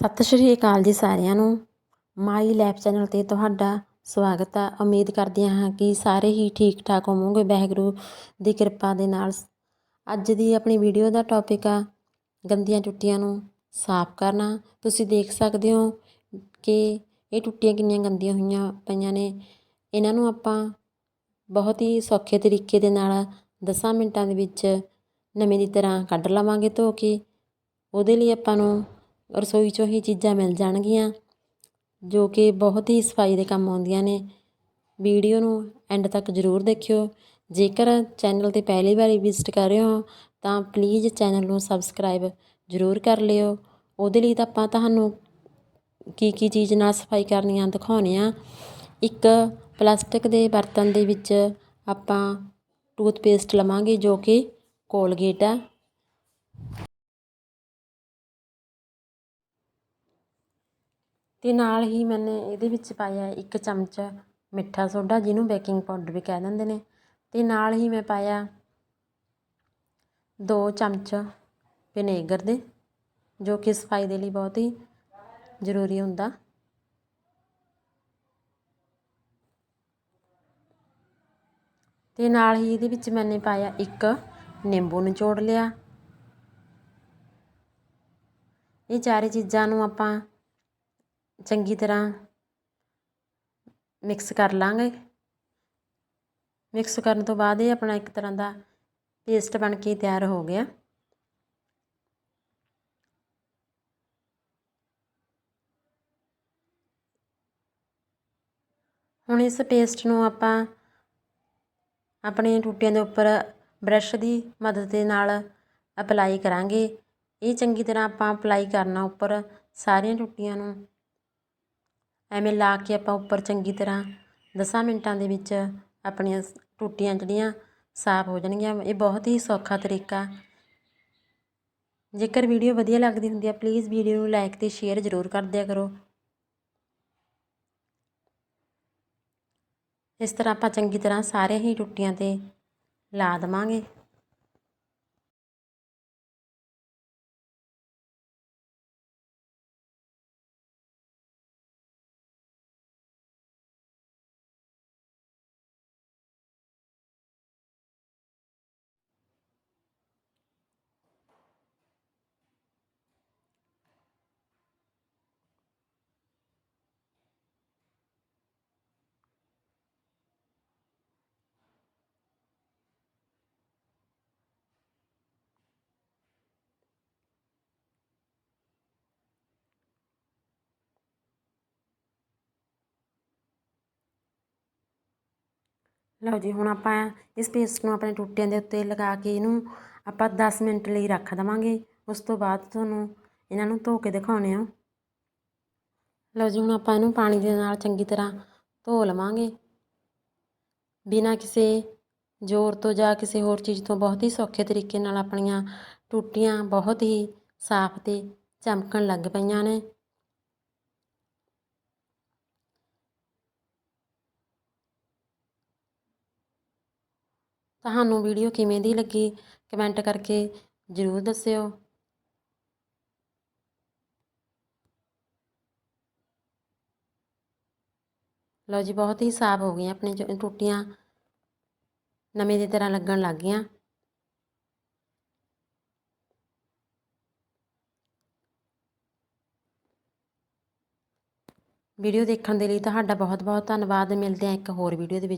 ਸਤਿ ਸ਼੍ਰੀ ਅਕਾਲ ਜੀ ਸਾਰਿਆਂ ਨੂੰ। ਮਾਈ ਲੈਬ ਚੈਨਲ ਤੇ ਤੁਹਾਡਾ ਸਵਾਗਤ ਆ। ਉਮੀਦ ਕਰਦੀ ਹਾਂ ਕਿ ਸਾਰੇ ਹੀ ਠੀਕ ਠਾਕ ਹੋਵੋਗੇ। ਵਾਹਿਗੁਰੂ ਦੀ ਕਿਰਪਾ ਦੇ ਨਾਲ। ਅੱਜ ਦੀ ਆਪਣੀ ਵੀਡੀਓ ਦਾ ਟੌਪਿਕ ਆ, ਗੰਦੀਆਂ ਟੁੱਟੀਆਂ ਨੂੰ ਸਾਫ਼ ਕਰਨਾ। ਤੁਸੀਂ ਦੇਖ ਸਕਦੇ ਹੋ ਕਿ ਇਹ ਟੁੱਟੀਆਂ ਕਿੰਨੀਆਂ ਗੰਦੀਆਂ ਹੋਈਆਂ ਪਈਆਂ ਨੇ। ਇਹਨਾਂ ਨੂੰ ਆਪਾਂ ਬਹੁਤ ਹੀ ਸੌਖੇ ਤਰੀਕੇ ਦੇ ਨਾਲ ਦਸਾਂ ਮਿੰਟਾਂ ਦੇ ਵਿੱਚ ਨਵੇਂ ਦੀ ਤਰ੍ਹਾਂ ਕੱਢ ਲਵਾਂਗੇ ਧੋ ਕੇ। ਉਹਦੇ ਲਈ ਆਪਾਂ ਨੂੰ ਰਸੋਈ 'ਚੋਂ ਹੀ ਚੀਜ਼ਾਂ ਮਿਲ ਜਾਣਗੀਆਂ, ਜੋ ਕਿ ਬਹੁਤ ਹੀ ਸਫ਼ਾਈ ਦੇ ਕੰਮ ਆਉਂਦੀਆਂ ਨੇ। ਵੀਡੀਓ ਨੂੰ ਐਂਡ ਤੱਕ ਜ਼ਰੂਰ ਦੇਖਿਓ। ਜੇਕਰ ਚੈਨਲ 'ਤੇ ਪਹਿਲੀ ਵਾਰੀ ਵਿਜ਼ਿਟ ਕਰ ਰਹੇ ਹੋ, ਤਾਂ ਪਲੀਜ਼ ਚੈਨਲ ਨੂੰ ਸਬਸਕ੍ਰਾਈਬ ਜ਼ਰੂਰ ਕਰ ਲਿਓ। ਉਹਦੇ ਲਈ ਤਾਂ ਆਪਾਂ ਤੁਹਾਨੂੰ ਕੀ ਕੀ ਚੀਜ਼ ਨਾਲ ਸਫ਼ਾਈ ਕਰਨੀ ਆ ਦਿਖਾਉਣੇ ਆ ਇੱਕ ਪਲਾਸਟਿਕ ਦੇ ਬਰਤਨ ਦੇ ਵਿੱਚ ਆਪਾਂ ਟੂਥਪੇਸਟ ਲਵਾਂਗੇ, ਜੋ ਕਿ ਕੋਲਗੇਟ ਆ। ਅਤੇ ਨਾਲ ਹੀ ਮੈਨੇ ਇਹਦੇ ਵਿੱਚ ਪਾਇਆ ਇੱਕ ਚਮਚ ਮਿੱਠਾ ਸੋਡਾ, ਜਿਹਨੂੰ ਬੇਕਿੰਗ ਪਾਊਡਰ ਵੀ ਕਹਿ ਦਿੰਦੇ ਨੇ। ਅਤੇ ਨਾਲ ਹੀ ਮੈਂ ਪਾਇਆ ਦੋ ਚਮਚ ਵਿਨੇਗਰ ਦੇ, ਜੋ ਕਿ ਸਫ਼ਾਈ ਦੇ ਲਈ ਬਹੁਤ ਹੀ ਜ਼ਰੂਰੀ ਹੁੰਦਾ। ਤੇ ਨਾਲ ਹੀ ਇਹਦੇ ਵਿੱਚ ਮੈਨੇ ਪਾਇਆ ਇੱਕ ਨਿੰਬੂ ਨਿਚੋੜ ਲਿਆ। ਇਹ ਚਾਰੇ ਚੀਜ਼ਾਂ ਨੂੰ ਆਪਾਂ ਚੰਗੀ ਤਰ੍ਹਾਂ ਮਿਕਸ ਕਰ ਲਾਂਗੇ। ਮਿਕਸ ਕਰਨ ਤੋਂ ਬਾਅਦ ਇਹ ਆਪਣਾ ਇੱਕ ਤਰ੍ਹਾਂ ਦਾ ਪੇਸਟ ਬਣ ਕੇ ਤਿਆਰ ਹੋ ਗਿਆ। ਹੁਣ ਇਸ ਪੇਸਟ ਨੂੰ ਆਪਾਂ ਆਪਣੇ ਟੂਟੀਆਂ ਦੇ ਉੱਪਰ ਬ੍ਰਸ਼ ਦੀ ਮਦਦ ਦੇ ਨਾਲ ਅਪਲਾਈ ਕਰਾਂਗੇ। ਇਹ ਚੰਗੀ ਤਰ੍ਹਾਂ ਆਪਾਂ ਅਪਲਾਈ ਕਰਨਾ ਉੱਪਰ ਸਾਰੀਆਂ ਟੁੱਟੀਆਂ ਨੂੰ। ਐਵੇਂ ਲਾ ਕੇ ਆਪਾਂ ਉੱਪਰ ਚੰਗੀ ਤਰ੍ਹਾਂ ਦਸਾਂ ਮਿੰਟਾਂ ਦੇ ਵਿੱਚ ਆਪਣੀਆਂ ਟੁੱਟੀਆਂ ਜਿਹੜੀਆਂ ਸਾਫ਼ ਹੋ ਜਾਣਗੀਆਂ। ਇਹ ਬਹੁਤ ਹੀ ਸੌਖਾ ਤਰੀਕਾ। ਜੇਕਰ ਵੀਡੀਓ ਵਧੀਆ ਲੱਗਦੀ ਹੁੰਦੀ ਹੈ ਪਲੀਜ਼ ਵੀਡੀਓ ਨੂੰ ਲਾਈਕ ਤੇ ਸ਼ੇਅਰ ਜ਼ਰੂਰ ਕਰ ਦਿਆ ਕਰੋ। ਇਸ ਤਰ੍ਹਾਂ ਆਪਾਂ ਚੰਗੀ ਤਰ੍ਹਾਂ ਸਾਰੇ ਹੀ ਟੁੱਟੀਆਂ ਤੇ ਲਾ ਦਵਾਂਗੇ। ਲਓ ਜੀ, ਹੁਣ ਆਪਾਂ ਇਸ ਪੇਸਟ ਨੂੰ ਆਪਣੇ ਟੁੱਟਿਆਂ ਦੇ ਉੱਤੇ ਲਗਾ ਕੇ ਇਹਨੂੰ ਆਪਾਂ 10 ਮਿੰਟ ਲਈ ਰੱਖ ਦਵਾਂਗੇ। ਉਸ ਤੋਂ ਬਾਅਦ ਤੁਹਾਨੂੰ ਇਹਨਾਂ ਨੂੰ ਧੋ ਕੇ ਦਿਖਾਉਣੇ ਆ। ਲਓ ਜੀ, ਹੁਣ ਆਪਾਂ ਇਹਨੂੰ ਪਾਣੀ ਦੇ ਨਾਲ ਚੰਗੀ ਤਰ੍ਹਾਂ ਧੋ ਲਵਾਂਗੇ। ਬਿਨਾਂ ਕਿਸੇ ਜ਼ੋਰ ਤੋਂ ਜਾਂ ਕਿਸੇ ਹੋਰ ਚੀਜ਼ ਤੋਂ ਬਹੁਤ ਹੀ ਸੌਖੇ ਤਰੀਕੇ ਨਾਲ ਆਪਣੀਆਂ ਟੁੱਟੀਆਂ ਬਹੁਤ ਹੀ ਸਾਫ਼ ਤੇ ਚਮਕਣ ਲੱਗ ਪਈਆਂ ਨੇ। ਤੁਹਾਨੂੰ ਵੀਡੀਓ ਕਿਵੇਂ ਦੀ ਲੱਗੀ? ਕਮੈਂਟ ਕਰਕੇ ਜ਼ਰੂਰ ਦੱਸਿਓ। ਲਓ ਜੀ, ਬਹੁਤ ਹੀ ਸਾਫ਼ ਹੋ ਗਈਆਂ ਆਪਣੀਆਂ ਟੁੱਟੀਆਂ। ਨਵੇਂ ਦੀ ਤਰ੍ਹਾਂ ਲੱਗਣ ਲੱਗ ਗਈਆਂ। ਵੀਡੀਓ ਦੇਖਣ ਦੇ ਲਈ ਤੁਹਾਡਾ ਬਹੁਤ ਬਹੁਤ ਧੰਨਵਾਦ। ਮਿਲਦੇ ਆ ਇੱਕ ਹੋਰ ਵੀਡੀਓ ਦੇ ਵਿੱਚ।